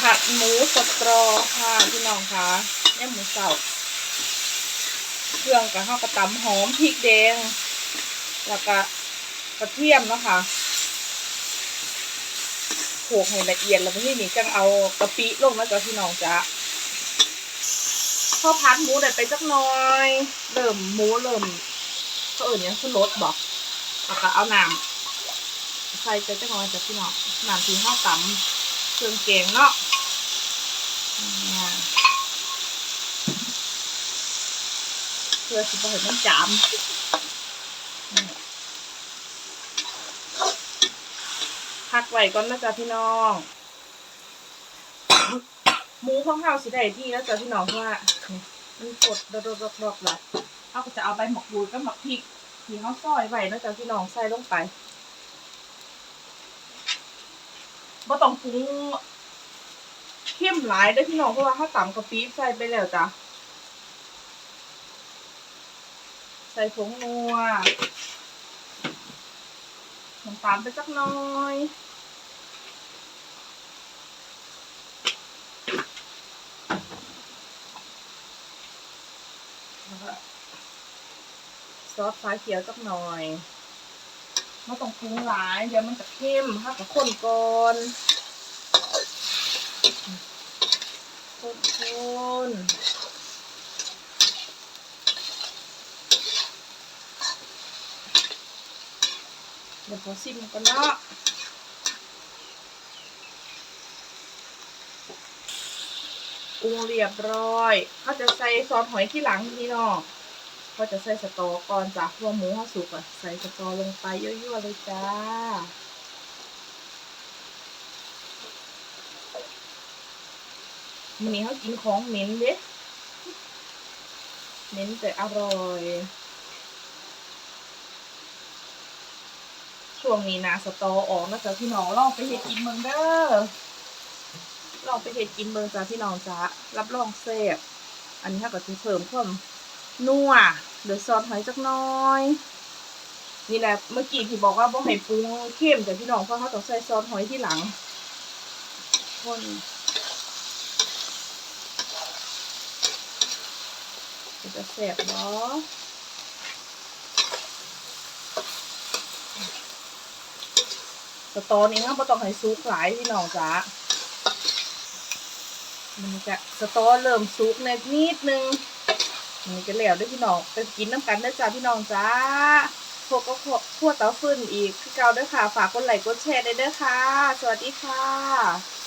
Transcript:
ผัดหมูสตรอค่ะพี่น้องคะเนี่ยหมูเสาเครื่องกับข้าวกระตำหอมพริกแดง แล้วก็กระเทียมเนาะค่ะโขลกให้ละเอียดแล้วที่นี่จังเอากะปิลงนะจ๊ะพี่น้องจ๊ะพอพัดหมูได้ไปจักน่อย เริ่มหมูเริ่มก็เอื่นยังขึ้นรสบอกแล้วก็เอาน้ำใส่ไปจักน่อยจ้ะพี่น้องน้ำที่ข้าวตำเครื่องแกงเนาะเนี่ยเพื่อสิบเห็นมันจามพักไว้ก่อนนะจ๊ะพี่น้องหมูของเราสิได้ที่แล้วจ้ะพี่น้องเพราะว่ามันกดดอกดอกดอกๆๆๆเลยเราก็จะเอาใบหมกบูดกับหมกพริกที่เขาซอยไว้นะจ๊ะพี่น้องใส่ลงไปบ่ต้องปรุงเข้มหลายเด้พี่น้องเพราะว่าเขาตำกะปิใส่ไปแล้วจ้ะ ใส่ผงนัวน้ำตาลไปสักหน้อยซอสฟ้าเขียวสักหน่อยไม่ต้องปรุงหลาย เดี๋ยวมันจะเข้มถ้ากับข้นก่อนข้นคน ดี๋ยวพอซิมกันเนาะปรุงเรียบร้อย เขาจะใส่ซอสหอยที่หลังพี่น้องก็จะใส่สตอก่อนจากหัวหมูเขาสุกอะใส่สตอลงไปยั่วๆเลยจ้าวันนี้เขากินของเหม็นเด้เหม็นแต่อร่อย ช่วงนี้นะสตอออกนะจ๊ะพี่น้องลองไปเห็ดกินเมืองเด้อลองไปเห็ดกินเมืองจ้าพี่น้องจ้ารับรองแซ่บอันนี้ค่ะก็จะเพิ่มความนัวเดี๋ยซอสหอยจักน้อย นี่แหละเมื่อกี้ที่บอกว่าบ่ให้ปรุงเข้มแต่พี่น้องเพราะเขาต้องใส่ซอสหอยที่หลังคนมันจะแซ่บเนาะ สตอนี้เขาบ่ต้องให้ซุกหลายพี่น้องจ้ามันจะสตอเริ่มซุกในนิดนึงนี่ก็แล้วด้วยพี่น้องไปกินน้ำกันได้อจ้าพี่น้องจ้าพวกก็พวกเต้าฟืนอีกคือเก่าด้วยค่ะ ฝากกดไลค์กดแชร์ได้เด้อค่ะ สวัสดีค่ะ